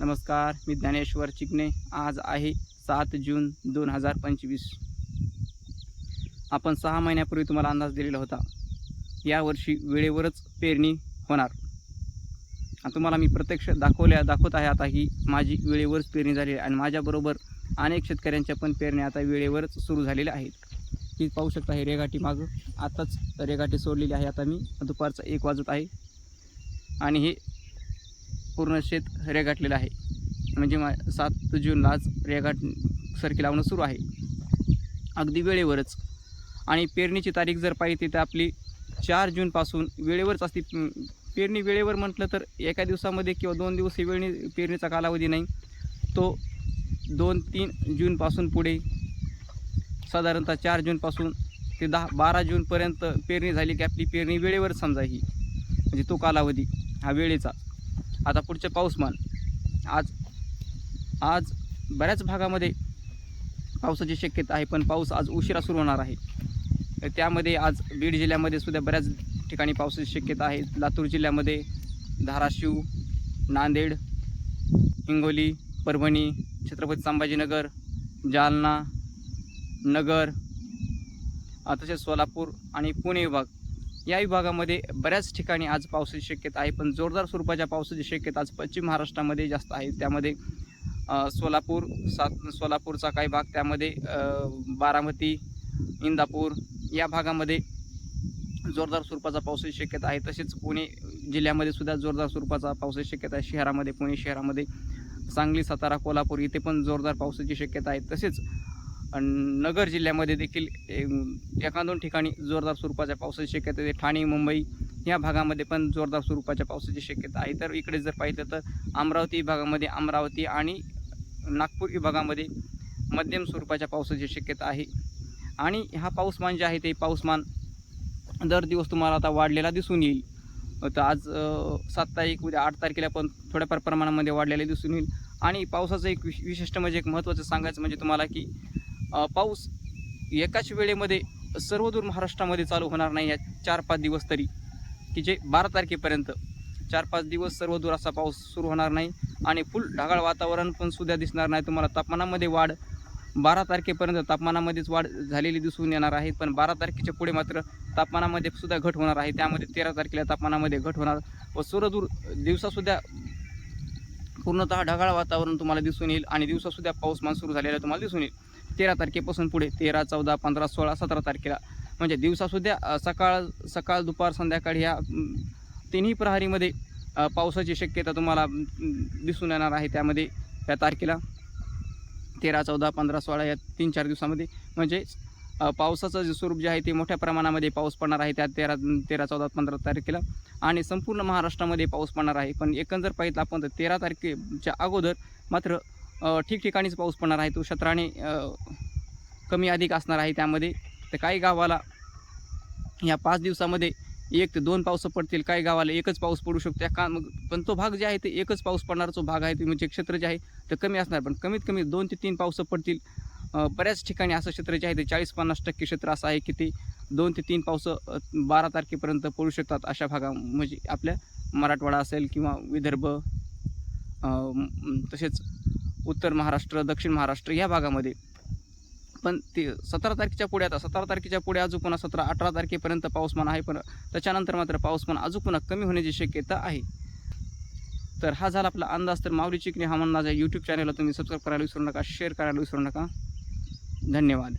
नमस्कार मी ज्ञानेश्वर चिकणे आज आहे सात जून दोन हजार पंचवीस. आपण सहा महिन्यापूर्वी तुम्हाला अंदाज दिलेला होता. यावर्षी वेळेवरच पेरणी होणार. तुम्हाला मी प्रत्यक्ष दाखवल्या दाखवत आहे आता ही माझी वेळेवरच पेरणी झाली आहे. आणि माझ्याबरोबर अनेक शेतकऱ्यांच्या पण पेरण्या आता वेळेवरच सुरू झालेल्या आहेत. ही पाहू शकता हे रेघाटी मागं. आताच रेघाटी सोडलेली आहे आता मी. दुपारचा एक वाजत आहे. आणि हे पूर्ण शेत रेगाटलेलं आहे. म्हणजे मा सात जूनला आज रेगाट सरकी लावणं सुरू आहे. अगदी वेळेवरच. आणि पेरणीची तारीख जर पाहिजे तर आपली चार जूनपासून वेळेवरच असते. पेरणी वेळेवर म्हटलं तर एका दिवसामध्ये किंवा दोन दिवस ही वेळणी पेरणीचा कालावधी नाही. तो दोन तीन जूनपासून पुढे साधारणतः चार जूनपासून ते दहा बारा जूनपर्यंत पेरणी झाली की आपली पेरणी वेळेवर समजा ही. म्हणजे तो कालावधी हा वेळेचा. आता पुढचे पाऊसमान आज आज बऱ्याच भागामध्ये पावसाची शक्यता आहे पण पाऊस आज उशिरा सुरू होणार आहे. त्यामध्ये आज बीड जिल्ह्यामध्ये सुद्धा बऱ्याच ठिकाणी पावसाची शक्यता आहे. लातूर जिल्ह्यामध्ये धाराशिव नांदेड हिंगोली परभणी छत्रपती संभाजीनगर जालना नगर तसेच सोलापूर आणि पुणे विभाग. या विभागामध्ये बऱ्याच ठिकाणी आज पावसाची शक्यता आहे पण जोरदार स्वरूपाच्या पावसाची शक्यता आज पश्चिम महाराष्ट्रामध्ये जास्त आहे. त्यामध्ये सोलापूर सात सोलापूरचा काही भाग त्यामध्ये बारामती इंदापूर या भागामध्ये जोरदार स्वरूपाचा पावसाची शक्यता आहे. तसेच पुणे जिल्ह्यामध्ये सुद्धा जोरदार स्वरूपाचा पावसाची शक्यता आहे. शहरामध्ये पुणे शहरामध्ये सांगली सातारा कोल्हापूर इथे पण जोरदार पावसाची शक्यता आहे. तसेच आणि नगर जिल्ह्यामध्ये देखील ए- एका दोन ठिकाणी जोरदार स्वरूपाच्या पावसाची शक्यता आहे. ठाणे मुंबई या भागामध्ये पण जोरदार स्वरूपाच्या पावसाची शक्यता आहे. तर इकडे जर पाहिलं तर अमरावती विभागामध्ये अमरावती आणि नागपूर विभागामध्ये मध्यम स्वरूपाच्या पावसाची शक्यता आहे. आणि हा पाऊसमान जे आहे ते पाऊसमान दर दिवस तुम्हाला आता वाढलेला दिसून येईल. तर आज सात तारीख उद्या आठ तारखेला पण थोड्याफार प्रमाणामध्ये वाढलेले दिसून येईल. आणि पावसाचं एक विशिष्ट म्हणजे एक महत्त्वाचं सांगायचं म्हणजे तुम्हाला की पाऊस एकाच वेळेमध्ये सर्वदूर महाराष्ट्रामध्ये चालू होणार नाही या चार पाच दिवस तरी. की जे बारा तारखेपर्यंत. चार पाच दिवस सर्वदूर असा पाऊस सुरू होणार नाही आणि फुल ढगाळ वातावरण पण सुद्धा दिसणार नाही. तुम्हाला तापमानामध्ये वाढ बारा तारखेपर्यंत तापमानामध्येच वाढ झालेली दिसून येणार आहे. पण बारा तारखेच्या पुढे मात्र तापमानामध्ये सुद्धा घट होणार आहे. त्यामध्ये तेरा तारखेला तापमानामध्ये घट होणार व सूर्यदूर दिवसासुद्धा पूर्णतः ढगाळ वातावरण तुम्हाला दिसून येईल आणि दिवसासुद्धा पाऊसमान सुरू झालेला तुम्हाला दिसून येईल. तेरा तारखेपासून पुढे तेरा चौदा पंधरा सोळा सतरा तारखेला. म्हणजे दिवसासुद्धा सकाळ सकाळ दुपार संध्याकाळ ह्या तिन्ही प्रहरीमध्ये पावसाची शक्यता तुम्हाला दिसून येणार आहे त्यामध्ये त्या तारखेला. तेरा चौदा पंधरा सोळा या तीन चार दिवसामध्ये. म्हणजे पावसाचं जे स्वरूप जे आहे ते मोठ्या प्रमाणामध्ये पाऊस पडणार आहे त्या तेरा तेरा चौदा पंधरा तारखेला. आणि संपूर्ण महाराष्ट्रामध्ये पाऊस पडणार आहे. पण एकंदर पाहिलं आपण तर तेरा तारखेच्या अगोदर मात्र ठिकठिकाणीच पाऊस पडणार आहे तो क्षेत्राने कमी अधिक असणार आहे त्यामध्ये. तर काही गावाला या पाच दिवसामध्ये एक ते दोन पावसं पडतील काही गावाला एकच पाऊस पडू शकतो. त्या का मग पण तो भाग जे आहे ते एकच पाऊस पडणारा जो भाग आहे ते म्हणजे क्षेत्र जे आहे ते कमी असणार. पण कमीत कमी दोन ते तीन पावसं पडतील. बऱ्याच ठिकाणी असं क्षेत्र जे आहे ते चाळीस पन्नास टक्के क्षेत्र असं आहे की ते दोन ते तीन पावसं बारा तारखेपर्यंत पडू शकतात अशा भागा म्हणजे आपल्या मराठवाडा असेल किंवा विदर्भ तसेच उत्तर महाराष्ट्र दक्षिण महाराष्ट्र या भागामध्ये. पण ते सतरा तारखेच्या पुढे आता सतरा तारखेच्या पुढे अजून पुन्हा सतरा अठरा तारखेपर्यंत पाऊसमान आहे पण त्याच्यानंतर मात्र पाऊसमान अजून पुन्हा कमी होण्याची शक्यता आहे. तर हा झाला आपला अंदाज. तर माऊली चिकणी हा म्हणणार यूट्यूब चॅनलला तुम्ही सबस्क्राईब करायला विसरू नका शेअर करायला विसरू नका. धन्यवाद.